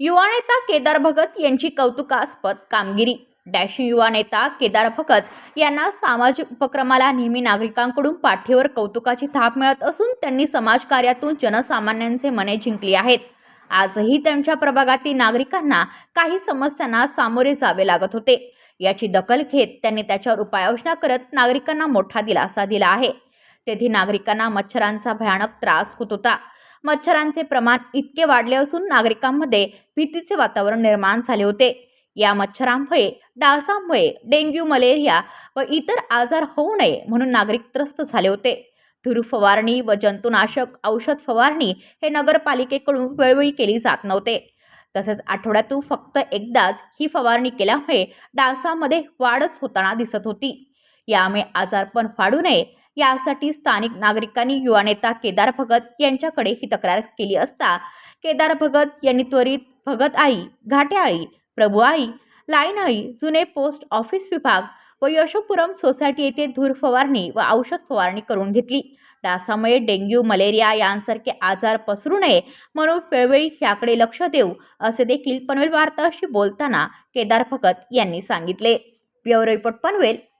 युवा नेता केदार भगत यांची कौतुकास्पद कामगिरी. डॅशिंग युवा नेता केदार भगत यांना सामाजिक उपक्रमाला नेहमी नागरिकांकडून पाठीवर कौतुकाची थाप मिळत असून त्यांनी समाजकार्यातून जनसामान्यांचे मने जिंकली आहेत. आजही त्यांच्या प्रभागातील नागरिकांना काही समस्यांना सामोरे जावे लागत होते. याची दखल घेत त्यांनी त्याच्यावर उपाययोजना करत नागरिकांना मोठा दिलासा दिला आहे. तेथे नागरिकांना मच्छरांचा भयानक त्रास होत होता. मच्छरांचे प्रमाण इतके वाढले असून नागरिकांमध्ये भीतीचे वातावरण निर्माण झाले होते. या मच्छरांमुळे डासांमुळे डेंग्यू मलेरिया व इतर आजार होऊ नये म्हणून नागरिक त्रस्त झाले होते. धूर फवारणी व जंतुनाशक औषध फवारणी हे नगरपालिकेकडून वेळोवेळी केली जात नव्हते. तसेच आठवड्यातून फक्त एकदाच ही फवारणी केल्यामुळे डासामध्ये वाढच होताना दिसत होती. यामुळे आजारपण वाढू नये यासाठी स्थानिक नागरिकांनी युवा नेता केदार भगत यांच्याकडे ही तक्रार केली असता केदार भगत यांनी त्वरित भगत आई घाटेआळी प्रभू आई लाईनआळी जुने पोस्ट ऑफिस विभाग व यशोपुरम सोसायटी येथे धूर फवारणी व औषध फवारणी करून घेतली. डासामुळे डेंग्यू मलेरिया यांसारखे आजार पसरू नये म्हणून वेळोवेळी याकडे लक्ष देऊ असे देखील पनवेल वार्ताशी बोलताना केदार भगत यांनी सांगितले. Bureau report Panvel.